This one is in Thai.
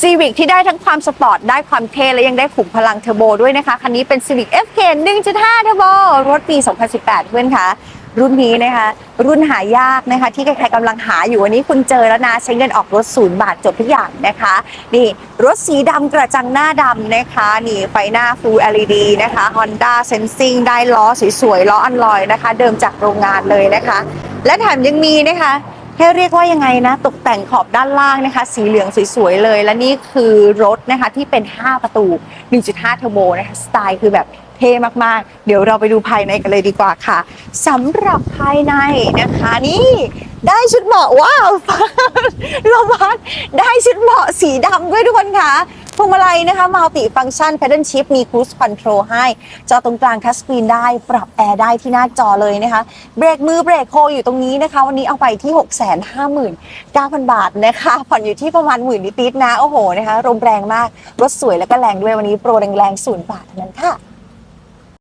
Civic ที่ได้ทั้งความสปอร์ต ได้ความเท่และยังได้ขุมพลังเทอร์โบด้วยนะคะ คันนี้เป็น Civic FK 1.5 เทอร์โบ รถปี 2018 เพื่อนคะรุ่นนี้นะคะ รุ่นหายากนะคะ ที่ใครๆกำลังหาอยู่วันนี้คุณเจอแล้วนะใช้เงินออกรถศูนย์บาทจบทุกอย่างนะคะ นี่รถสีดำกระจังหน้าดำนะคะ นี่ไฟหน้า Full LED นะคะ Honda Sensing ได้ล้อสวยๆล้ออันลอยนะคะ เดิมจากโรงงานเลยนะคะ และแถมยังมีนะคะ ให้เรียกว่ายังไงนะตกแต่งขอบด้านล่างนะคะ สีเหลืองสวยๆเลย และนี่คือรถนะคะที่เป็น 5 ประตู 1.5 เทอร์โบนะคะสไตล์คือแบบเท่มากๆ เดี๋ยวเราไปดูภายในกันเลยดีกว่าค่ะสำหรับภายในนะคะนี่ได้ชุดเบาะว้าวโรบัสได้ชุดเบาะสีดำด้วยทุกคนค่ะ พวงมาลัยนะคะมัลติฟัง c t ชัน pedal shift มี cruise control ให้ จอตรงกลางทัชสกรีนได้ ปรับแอร์ได้ที่หน้าจอเลยนะคะ เบรกมือเบรกโคอยู่ตรงนี้นะคะ วันนี้เอาไปที่ 659,000 บาทนะคะ ผ่อนอยู่ที่ประมาณหมื่นนิดๆนะ โอ้โหนะคะลมแรงมาก รถสวยแล้วก็แรงด้วยวันนี้โปรแรงๆศูนย์บาทเท่านั้นค่ะ